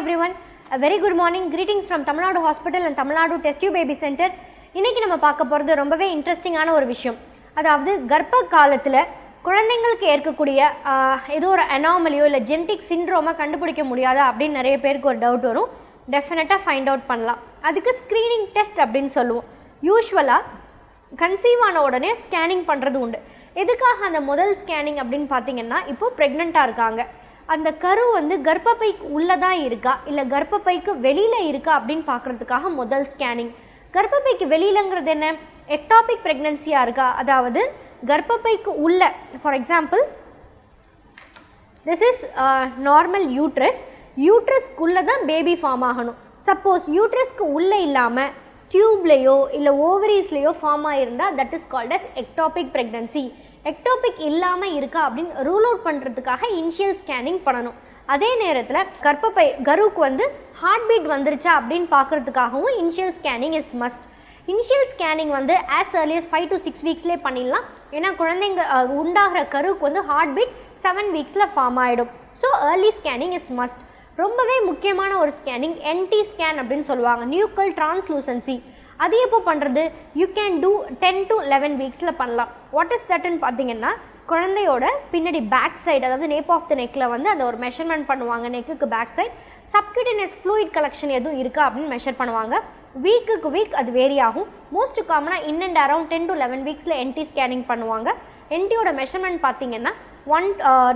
everyone. A very good morning. Greetings from Tamil Nadu Hospital and Tamil Nadu Test Tube Baby Center. இன்னைக்கு நம்ம பார்க்க போகிறது ரொம்பவே இன்ட்ரெஸ்டிங்கான ஒரு விஷயம் அதாவது கர்ப்ப காலத்தில் குழந்தைங்களுக்கு ஏற்கக்கூடிய ஏதோ ஒரு அனாமலியோ இல்லை ஜென்டிக் சிண்ட்ரோமை கண்டுபிடிக்க முடியாதா அப்படின்னு நிறைய பேருக்கு ஒரு டவுட் வரும் டெஃபினட்டாக ஃபைண்ட் அவுட் பண்ணலாம் அதுக்கு ஸ்க்ரீனிங் டெஸ்ட் அப்படின்னு சொல்லுவோம் யூஸ்வலாக கன்சீவ் ஆன உடனே ஸ்கேனிங் பண்ணுறது உண்டு எதுக்காக அந்த முதல் ஸ்கேனிங் அப்படின்னு பார்த்தீங்கன்னா இப்போ ப்ரெக்னெண்ட்டாக இருக்காங்க அந்த கரு வந்து கர்ப்பப்பைக்கு தான் இருக்கா? இல்லை கர்ப்பப்பைக்கு வெளியில் இருக்கா அப்படின்னு பார்க்கறதுக்காக முதல் ஸ்கேனிங் கர்ப்பப்பைக்கு வெளியிலங்கிறது என்ன? எக்டாபிக் ப்ரெக்னன்சியாக இருக்கா? அதாவது கர்ப்பப்பைக்கு உள்ள for example this is normal uterus யூட்ரஸ்க்குள்ளே தான் பேபி ஃபார்ம் ஆகணும். சப்போஸ் யூட்ரஸ்க்கு உள்ளே இல்லாமல் டியூப்லேயோ இல்லை ஓவரீஸ்லேயோ form ஆகிருந்தா that is called as ectopic pregnancy ectopic இல்லாமல் இருக்கா அப்படின்னு ரூல் அவுட் பண்ணுறதுக்காக இனிஷியல் ஸ்கேனிங் பண்ணணும். அதே நேரத்தில் கர்ப்பப்பை கருவுக்கு வந்து ஹார்ட் பீட் வந்துருச்சா அப்படின்னு பார்க்கறதுக்காகவும் initial scanning is must initial scanning வந்து as early as five to six வீக்ஸ்லேயே பண்ணிடலாம். ஏன்னா குழந்தைங்க உண்டாகிற கருவுக்கு வந்து ஹார்ட் பீட் செவன் வீக்ஸில் ஃபார்ம் ஆகிடும் so early scanning is must ரொம்பவே முக்கியமான ஒரு ஸ்கேனிங் என்டி ஸ்கேன் அப்படின்னு சொல்லுவாங்க. நியூக்கல் டிரான்ஸ்லூசன்சி அது எப்போ பண்ணுறது you can do ten to eleven வீக்ஸில் பண்ணலாம். வாட் இஸ் தட்னு பார்த்தீங்கன்னா குழந்தையோட பின்னாடி பேக் சைடு அதாவது நேப் ஆஃப் த நெக்கில் வந்து அந்த ஒரு மெஷர்மெண்ட் பண்ணுவாங்க நெக்குக்கு back side subcutaneous fluid collection எதுவும் இருக்கா அப்படின்னு மெஷர் பண்ணுவாங்க. வீக்குக்கு வீக் அது வேரி ஆகும். மோஸ்ட் காமனாக in and around ten to eleven வீக்ஸில் NT scanning பண்ணுவாங்க. என்டியோட மெஷர்மெண்ட் பார்த்தீங்கன்னா ஒன்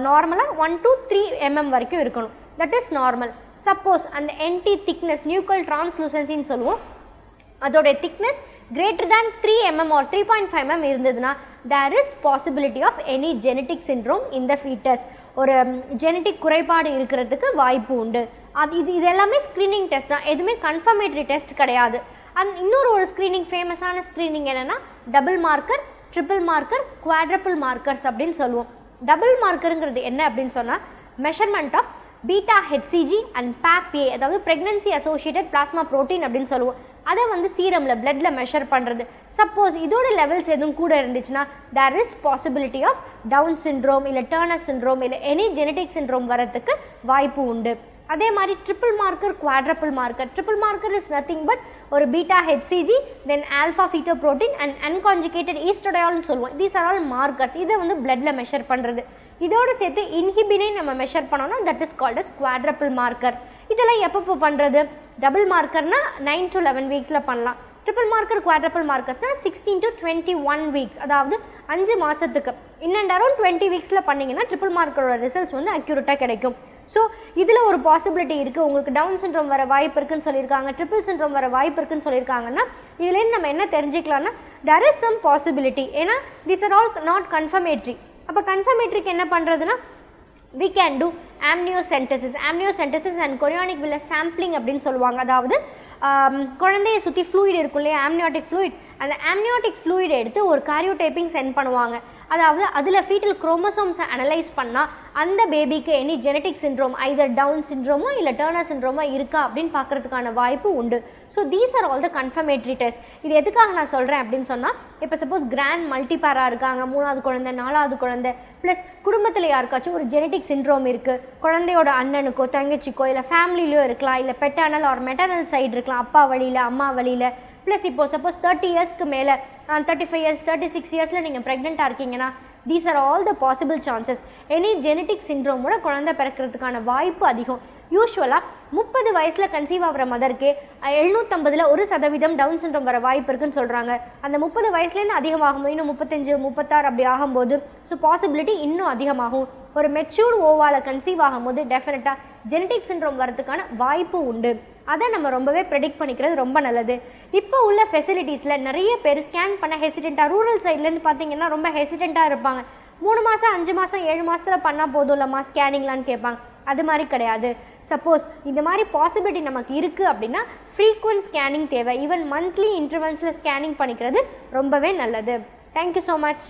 நார்மலாக ஒன் டூ த்ரீ எம்எம் வரைக்கும் இருக்கணும். தட் இஸ் நார்மல் சப்போஸ் அந்த என்டி திக்னஸ் நியூக்கல் டிரான்ஸ்லூசன்சின்னு சொல்லுவோம். அதோட thickness greater than three mm or three point five M இருந்ததுன்னா there is possibility of any genetic syndrome இந்த ஃபீட்டஸ் ஒரு um, ஜெனட்டிக் குறைபாடு இருக்கிறதுக்கு வாய்ப்பு உண்டு. அது இது இது எல்லாமே ஸ்க்ரீனிங் டெஸ்ட் தான். எதுவுமே கன்ஃபர்மேட்டரி டெஸ்ட் கிடையாது. அண்ட் இன்னொரு ஒரு ஸ்க்ரீனிங் ஃபேமஸான ஸ்க்ரீனிங் என்னென்னா double marker triple marker quadruple markers அப்படின்னு சொல்லுவோம். டபுள் மார்க்கருங்கிறது என்ன அப்படின்னு சொன்னால் measurement of beta HCG and PAPP A அதாவது ப்ரெக்னன்சி அசோசியேட்டட் பிளாஸ்மா ப்ரோட்டீன் அப்படின்னு சொல்லுவோம். அதை வந்து சீரமில் பிளட்ல மெஷர் பண்ணுறது சப்போஸ் இதோட லெவல்ஸ் எதுவும் கூட இருந்துச்சுன்னா there is possibility of Down syndrome இல்லை டேர்னர் சிண்ட்ரோம் இல்லை எனி ஜெனடிக் சிண்ட்ரோம் வரதுக்கு வாய்ப்பு உண்டு. அதே மாதிரி triple marker quadruple marker triple marker is nothing but ஒரு beta HCG then alpha feto protein and unconjugated ஈஸ்டோடயால்னு சொல்லுவோம். தீஸ் ஆர் ஆல் மார்க்கர்ஸ் இதை வந்து பிளட்ல மெஷர் பண்ணுறது இதோடு சேர்த்து இன்ஹிபினை நம்ம மெஷர் பண்ணோம்னா that is called as quadruple marker இதெல்லாம் எப்பப்போ பண்ணுறது டபுள் மார்க்கர்னா நைன் டு லெவன் வீக்ஸில் பண்ணலாம். Triple marker quadruple மார்க்கர்ஸ்னால் sixteen to twenty one weeks அதாவது அஞ்சு மாதத்துக்கு இன் அண்ட் அரௌண்ட் டுவெண்ட்டி வீக்ஸில் பண்ணீங்கன்னா ட்ரிபிள் மார்க்கரோட ரிசல்ட்ஸ் வந்து அக்யூரேட்டாக கிடைக்கும். ஸோ இதில் ஒரு பாசிபிலிட்டி இருக்குது உங்களுக்கு டவுன் சிண்ட்ரோம் வர வாய்ப்பு இருக்குன்னு சொல்லியிருக்காங்க. ட்ரிபிள் சிண்ட்ரோம் வர வாய்ப்பு இருக்குன்னு சொல்லியிருக்காங்கன்னா இதுலேருந்து நம்ம என்ன தெரிஞ்சுக்கலாம்னா தெர் இஸ் சம் பாசிபிலிட்டி ஏன்னா this are all not confirmatory அப்போ கன்ஃபர்மேட்ரிக்கு என்ன பண்ணுறதுன்னா we can do amniocentesis amniocentesis and chorionic villus sampling அப்படின்னு சொல்லுவாங்க அதாவது குழந்தையை சுற்றி ஃப்ளூயிட் இருக்கும் இல்லையா ஆம்னியாட்டிக் ஃப்ளூயிட் அந்த ஆம்னியோட்டிக் ஃப்ளூயிட் எடுத்து ஒரு காரியோடைப்பிங் சென்ட் பண்ணுவாங்க. அதாவது அதில் ஃபீட்டல் குரோமோசோம்ஸை அனலைஸ் பண்ணால் அந்த பேபிக்கு any genetic syndrome either Down சிண்ட்ரோமோ இல்லை டேர்னர் சிண்ட்ரோமோ இருக்கா அப்படின்னு பார்க்குறதுக்கான வாய்ப்பு உண்டு. So these are all the confirmatory test இது எதுக்காக நான் சொல்கிறேன் அப்படின்னு சொன்னால் இப்போ சப்போஸ் கிராண்ட் மல்டிபேரா இருக்காங்க மூணாவது குழந்தை நாலாவது குழந்தை ப்ளஸ் குடும்பத்தில் யாருக்காச்சும் ஒரு ஜெனட்டிக் சிண்ட்ரோம் இருக்குது குழந்தையோட அண்ணனுக்கோ தங்கச்சிக்கோ இல்லை ஃபேமிலிலையோ இருக்கலாம் இல்லை பெட்டானல் ஆர் மெட்டர்னல் சைடு இருக்கலாம் அப்பா வழியில் அம்மா வழியில் ப்ளஸ் இப்போ சப்போஸ் தேர்ட்டி இயர்ஸ்க்கு மேலே thirty five years thirty six இயர்ஸில் நீங்கள் ப்ரெக்னெண்ட்டாக இருக்கீங்கன்னா these are all the possible chances any genetic சிண்ட்ரோமோட குழந்தை பிறக்கிறதுக்கான வாய்ப்பு அதிகம். யூஸ்வலாக முப்பது வயசில் கன்சீவ் ஆகிற மதருக்கு எழுநூற்றம்பதில் ஒரு சதவீதம் டவுன் சிண்ட்ரோம் வர வாய்ப்பு இருக்குன்னு சொல்கிறாங்க அந்த முப்பது வயசுலேருந்து அதிகமாகும். இன்னும் முப்பத்தஞ்சு முப்பத்தாறு அப்படி ஆகும்போது ஸோ பாசிபிலிட்டி இன்னும் அதிகமாகும். ஒரு மெச்சூர்டு ஓவால கன்சீவ் ஆகும்போது டெஃபினட்டாக ஜெனடிக் சின்ரோம் வரதுக்கான வாய்ப்பு உண்டு. அதை நம்ம ரொம்பவே ப்ரெடிக்ட் பண்ணிக்கிறது ரொம்ப நல்லது. இப்போ உள்ள ஃபெசிலிட்டிஸில் நிறைய பேர் ஸ்கேன் பண்ண ஹெசிடென்ட்டாக ரூரல் சைட்லேருந்து பார்த்தீங்கன்னா ரொம்ப ஹெசிடென்ட்டாக இருப்பாங்க. மூணு மாதம் அஞ்சு மாதம் ஏழு மாதத்தில் பண்ணால் போதும் இல்லைம்மா ஸ்கேனிங்லான்னு கேட்பாங்க. அது மாதிரி கிடையாது. சப்போஸ் இந்த மாதிரி பாசிபிலிட்டி நமக்கு இருக்குது அப்படின்னா ஃப்ரீக்வன்ட் ஸ்கேனிங் தேவை. ஈவன் மந்த்லி இன்டர்வல்ஸில் ஸ்கேனிங் பண்ணிக்கிறது ரொம்பவே நல்லது. Thank you so much